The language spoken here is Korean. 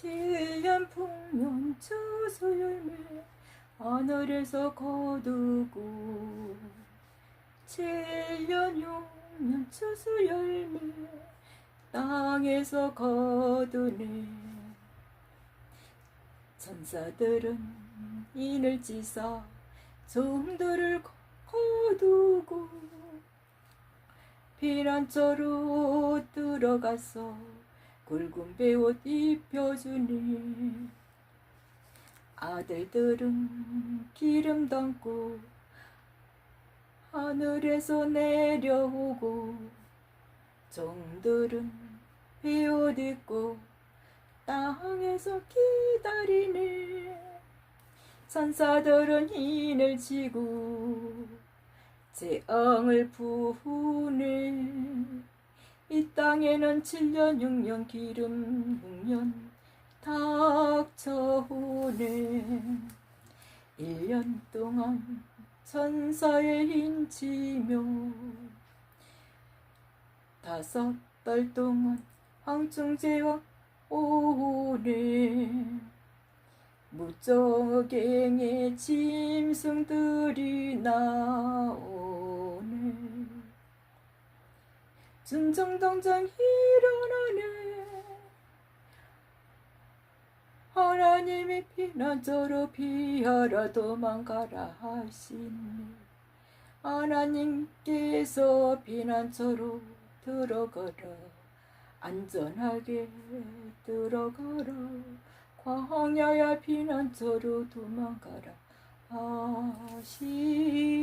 7년 풍년 추수 열매 하늘에서 거두고 7년 6년 추수 열매 땅에서 거두네. 천사들은 인을 찌사 좀들을 거두고 피난처로 들어가서 굵은 배옷 입혀주니 아들들은 기름 담고 하늘에서 내려오고 종들은 배옷 입고 땅에서 기다리네. 천사들은 인을 지고 재앙을 부으네 이 땅에는 7년 6년 기름 6년 닥쳐오네. 1년 동안 천사의 힘치며 다섯 달 동안 황충제와 오네. 무적행의 짐승들이 나오네 준정당장 일어나네. 하나님이 피난처로 피하라 도망가라 하시네. 하나님께서 피난처로 들어가라. 안전하게 들어가라. 광야야 피난처로 도망가라 하시니